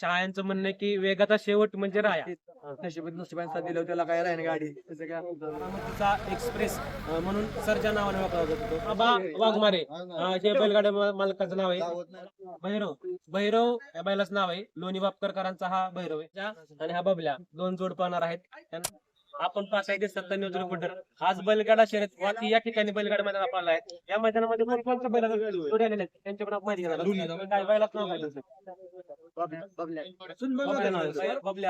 शाळांचं म्हणणं की वेगाचा शेवट म्हणजे राया. नशिबात नशिबाने साथ दिलं त्याला काय राहील गाडी? त्याचं काय? बारामतीचा एक्सप्रेस अं, म्हणून सर्जा नावाने ओळखला जातो तो. आबा वाघमारे. अं, हे बैलगाड्या मा- मालकाचं नाव आहे. भैरव. भैरव या बैलाचं नाव आहे. लोणी बापकरकरांचा हा भैरव आहे. आणि हा बबल्या. दोन जोड पाहणार आहेत. त्यांना- आपण पाहताय ते सत्तर न्यूज रिपोर्टर आज बैलगाडा शर्यत वाकी या ठिकाणी बैलगाडा मैदान पाहिला आहे. या मैदानामध्ये कोण कोणत्या बैला जोडी आलेल्या आहेत. त्यांच्याकडे माहिती घेणार नाव? बबल्या.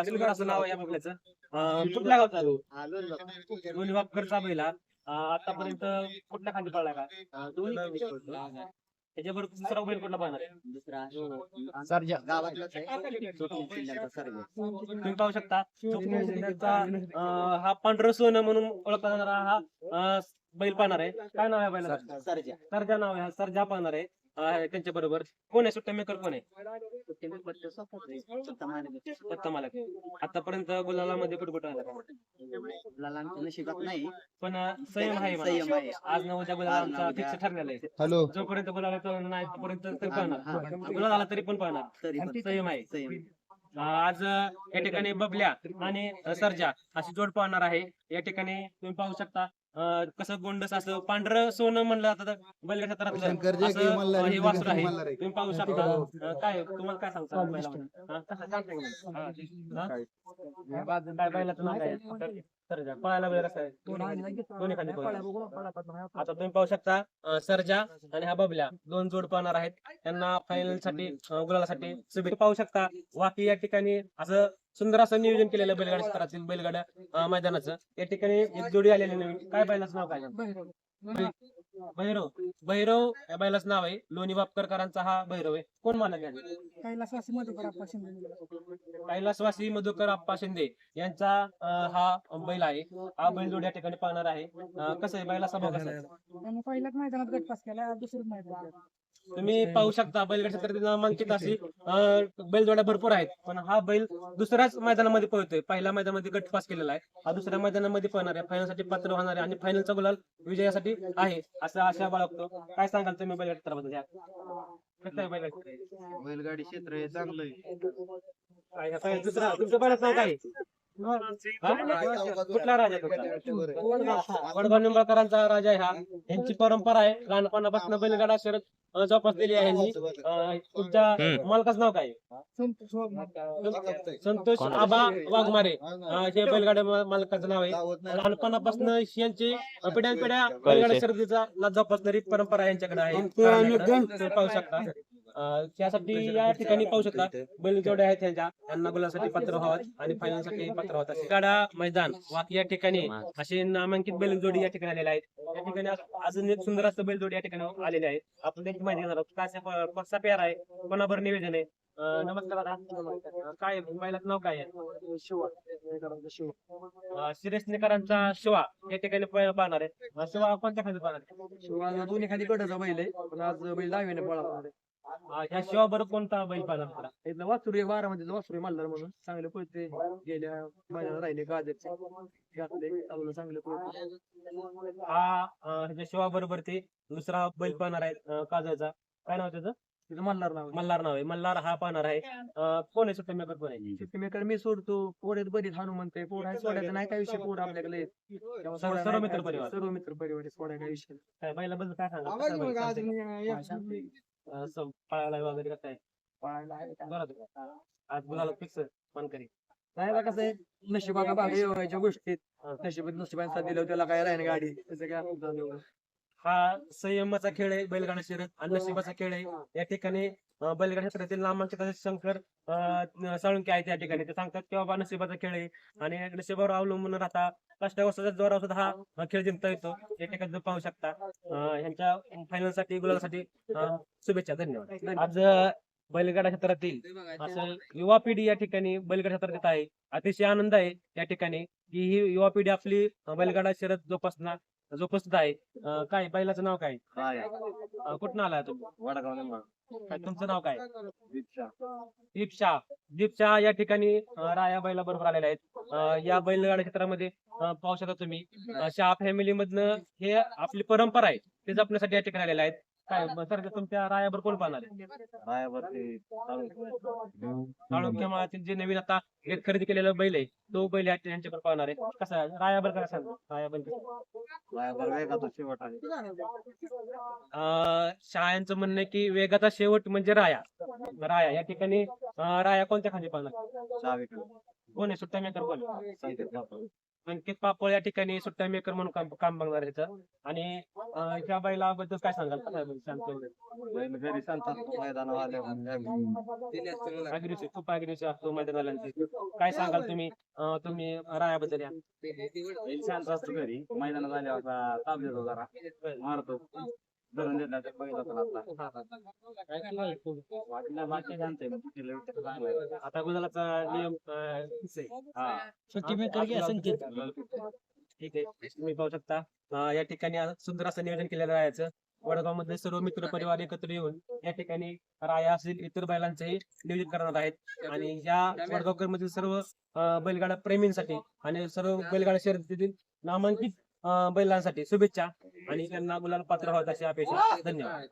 आहे. असं नाव आहे या बबल्याचं? अं, कुठल्या गावचा आहे तो? दोन्ही वापकरचा बैला अं, आतापर्यंत कुठल्या खाली पडला का? त्याच्याबरोबर दुसरा बैल कुठला पाहणार आहे? सरजा. तुम्ही पाहू शकता. अं, हा पांढरं सोनं म्हणून ओळखला जाणारा हा अं, बैल पाहणार आहे. काय नाव आहे बैला सरजा नाव आहे हा सरजा पाहणार आहे. त्यांच्या बरोबर. कोण आहे? सुट्टा मेकर कोण आहे? दत्ता मालक आतापर्यंत गुलाला मध्ये कुठे कुठे आला नाही. पण संयम आहे म्हणा. संयम आहे. आज न उद्या गुलाला फिक्स ठरलेला आहे. हॅलो. जोपर्यंत गुलाला नाही तोपर्यंत तरी पाहणार. गुलाल आला तरी पण पाहणार. संयम आहे. आज या ठिकाणी बबल्या आणि सर्जा अशी जोड पाहणार आहे. या ठिकाणी तुम्ही पाहू शकता. अं, कसं गोंडस असं पांढरं सोनं म्हणलं जातं तर बैलगाडी क्षेत्रातलं शंकर जे असं, की मल्हारी, अं, हे वासर आहे मल्हार आहे. तुम्ही पाहू शकता अं, काय तुम्हाला काय सांगता बैलाबद्दल? हा, सांगता? हा? हा? काय बैलाचं नाव काय आहे? सर्जा पळायला बैल कसं आहे? दोन्ही खाली पळतो. आता तुम्ही पाहू शकता अं, सर्जा आणि हा बबल्या दोन जोड पाहणार आहेत. त्यांना फायनलसाठी अं, गुलालासाठी शुभेच्छा. पाहू शकता वाकी या ठिकाणी असं सुंदर असं नियोजन केलेलं बैलगाडी क्षेत्रातील बैलगाड्या अं, मैदानाचं. या ठिकाणी एक जोडी आलेली नवीन. काय बैलाचं नाव काय? भैरव भैरव या बैलाचं नाव आहे. लोणी बापकरकरांचा हा भैरव आहे. कोण मालक आहे कैलासवासी मधुकर आप्पा शिंदे. यांचा हा बैल आहे. हा बैल जोडी या ठिकाणी पाहणार आहे. कसं आहे? बैला स्वभाव कसा आहे? पहिल्याच मैदानात गट पास केला दुसरंच मैदान तुम्ही पाहू शकता बैलगाडी क्षेत्रातील नामांकित अशी बैलजोड्या भरपूर आहेत. पण हा बैल दुसऱ्याच मैदानामध्ये पळतोय. पहिल्या मैदानामध्ये गट पास केलेला आहे. हा दुसऱ्या मैदानामध्ये पळणार आहे. फायनलसाठी पात्र होणार आहे आणि फायनलचा गुलाल विजयासाठी आहे असं आशा बाळगतो. काय सांगाल तुम्ही बैलगाडी क्षेत्राबद्दल? या? कसं आहे बैलगाडी क्षेत्र? बैलगाडी क्षेत्र हे चांगलं आहे. दुसरा तुमचं बैलाचं नाव काय? कुठला राजा वडगाव निंबाळकरांचा राजा हा. यांची परंपरा आहे. लहानपणापासून बैलगाडा शरद जोपासलेली आहे यांनी. अं, तुमच्या मालकाचं नाव काय? संतोष आबा वाघमारे. हे बैलगाड्या मालकाचं नाव आहे. लहानपणापासून यांची पिढ्यान पिढ्या बैलगाड्या शर्यतीचा ला जोपासणारी परंपरा यांच्याकडे आहे. पाहू शकता. अं, त्यासाठी या ठिकाणी पाहू शकता बैल जेवढे आहेत त्यांच्या. त्यांना गुलासाठी पात्र व्हावं आणि फायनलसाठी पात्र व्हावं. गाडा मैदान वाकी या ठिकाणी असे नामांकित बैल जोडी या ठिकाणी आलेले आहेत. या ठिकाणी अजून एक सुंदर असं बैल जोडी या ठिकाणी आलेले आहे. आपण त्यांची माहिती घेणार आहोत. काय कसा पेअर आहे कोणाबर निवेदन आहे? अं, नमस्कार दादा. अं, काय बैलाचं नाव काय आहे? अं, शिरेसनेकरांचा शिवा या ठिकाणी पा- पाहणार आहे. अं, शिवा कोणत्या खाली पाहणार आहे? शिवाला दोन्ही खाली कडचा बैल आहे. पण आज बैल डावीने पळा अं, ह्या शिवा बरोबर कोणता बैल पाहणार तुला इथलं वासुरी बारामध्ये वासुरी मारणार म्हणून. चांगले पळते गेल्या महिन्यात राहिले गाजरचे. घातले चांगलं चांगलं पळते हा ह्याच्या शिवा बरोबर ते. दुसरा बैल पाहणार आहे अं, काजळचा. काय नाव त्याचं? तिथं मारणार नाव मल्हार नाव आहे. मल्हार हा पाहणार आहे. कोण आहे सुट्टा मेकर कोण आहे? मेकर मी सोडतो. पोरेत बरीच हाणू म्हणते. पोर आहे सोडायचं नाही काय विषय? पोर आपल्याकडे सर्व- मित्र परिवार. सर्व मित्र परिवार आहे, सोडाय काय विषय. काय बैलाबद्दल काय सांगा? कसा बैल चालतंय? अं, स- पळायला वगैरे कसं आहे? जोरात आहे? आज गुलाला फिक्स मन करी नाही बा कसं आहे नशिबाचा भाग एवढ्याच्या गोष्टीत. नशिबात नशिबाने साथ दिलं त्याला काय राहील गाडी? त्याचं काय? एवढं. हा संयमाचा खेळ आहे बैलगाडा शर्यत आणि नशिबाचा खेळ आहे. या ठिकाणी बैलगाडा क्षेत्रातील नामांकित शंकर साळुंके आहेत या ठिकाणी. ते सांगतात की बाबा नशिबाचा खेळ आहे आणि नशिबावर अवलंबून राहता कष्टावरचा जोरावर सुद्धा हा हा खेळ जिंकता येतो. या ठिकाणी पाहू शकता. अं, ह्यांच्या फायनलसाठी गुलासाठी अं, शुभेच्छा. धन्यवाद. आज बैलगाडा क्षेत्रातील असं युवा पिढी या ठिकाणी बैलगाडा क्षेत्रात येत आहे. अतिशय आनंद आहे या ठिकाणी की ही युवा पिढी आपली बैलगाडा शर्यत जोपासना जोपासत आहे अं, काय बैलाचं नाव काय? अं, कुठून आलाय तुम्ही वडगाव काय तुमचं नाव काय? दीप शाह दीप शाह या ठिकाणी अं, राया बैला बरोबर आलेले आहेत. अं, या बैलगाड्या क्षेत्रामध्ये अं, पाहू शकता तुम्ही अं, शाह फॅमिली मधनं हे आपली परंपरा आहे ते जपण्यासाठी या ठिकाणी आलेले आहेत. काय सर तुमच्या रायावर कोण पाहणार आहे? तालुक्या माळातील जे नवीन आता एक खरेदी केलेला बैल आहे तो बैल या- यांच्याकडे पाहणार आहे. कसा आहे? रायावर काय सांग रायावर अं, शाळांचं म्हणणं आहे की वेगाचा शेवट म्हणजे राया. राया. या ठिकाणी अं, राया कोणत्या खाली पाहणार? कोण आहे? सुट्टा मेकर कोण आहे? अंकित पापळ या ठिकाणी सुट्ट्या मेकर म्हणून काम काम बघणार आहे आणि अं, ह्या बैलाबद्दल काय सांगाल? कसा आहे बैल? शांत अग्रेसिव्ह खूप अग्रेसिव्ह असतो मैदानाला काय सांगाल तुम्ही? अं, तुम्ही रायाबद्दल या. शांत असतो घरी. मैदानात आल्यावर ताप देतो जरा मारतो. आता. वाटलं बाकी शांत आहे. आता गुलालाचा नियम. हा. सुट्टी ठीक आहे तुम्ही पाहू शकता अं, या ठिकाणी आज सुंदर असं नियोजन केलेलं राहायचं वडगावमध्ये सर्व मित्र परिवार एकत्र येऊन या ठिकाणी राया असेल इतर बैलांचंही नियोजन करणार आहेत आणि या वडगावकर मधील सर्व अं, बैलगाडा प्रेमींसाठी आणि सर्व बैलगाडा शर्यतीतील नामांकित अं, बैलांसाठी शुभेच्छा आणि त्यांना मुलाला पात्र व्हावं अशी अपेक्षा. धन्यवाद.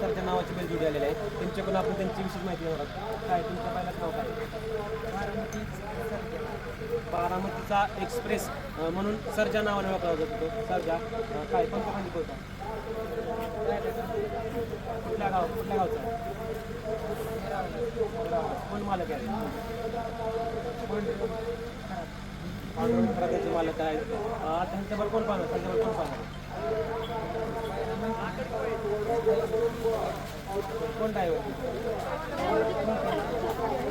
तर त्या नावाची बैल जोडी आलेले आहे. त्यांच्याकडून आपण त्यांची विशेष माहिती घेणार आहोत. काय तुमच्या बैलाचं नाव काय? बारामतीचा एक्सप्रेस म्हणून सर्जा नावाने ओळखला जातो तो. सर्जा काय? खाली पोहोचा कुठल्या गाव कुठल्या गावचा? कोण मालक आहे? पांडुरंग मालक आहेत. अं, कोण पाहणार? त्यांच्यावर कोण पाहणार? कोण ड्रायव्हर?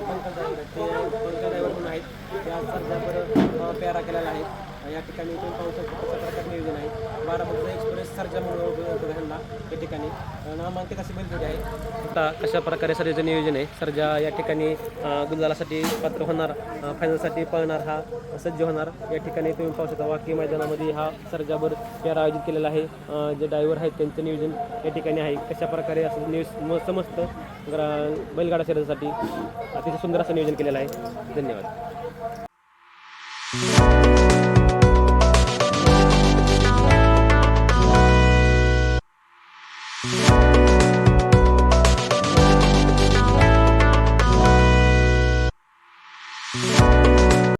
पंकज ड्रायव्हर? ते पंकज ड्रायव्हर म्हणून आहेत. ते आज बरं पेरा केलेला आहे. या ठिकाणी तुम्ही पाहू शकता कशा प्रकारे नियोजन आहे. बारामतीचा एक्सप्रेस सर्जा म्हणून ओळखलं ह्यांना या ठिकाणी. नामांकित असे बैलजोडी आहे. आता कशा प्रकारे सर्जाचं नियोजन आहे? सर्जा या ठिकाणी अं, गुलालासाठी पात्र होणार फायनलसाठी पळणार हा सज्ज होणार. या ठिकाणी तुम्ही पाहू शकता वाकी मैदानामध्ये हा सर्जावर पेरा आयोजित केलेला आहे. जे ड्रायव्हर आहेत त्यांचं नियोजन या ठिकाणी आहे. कशा प्रकारे असं न्यूज म समजतं ग्रा बैलगाडा शर्यतीसाठी अतिशय सुंदर असं नियोजन केलेलं आहे. धन्यवाद.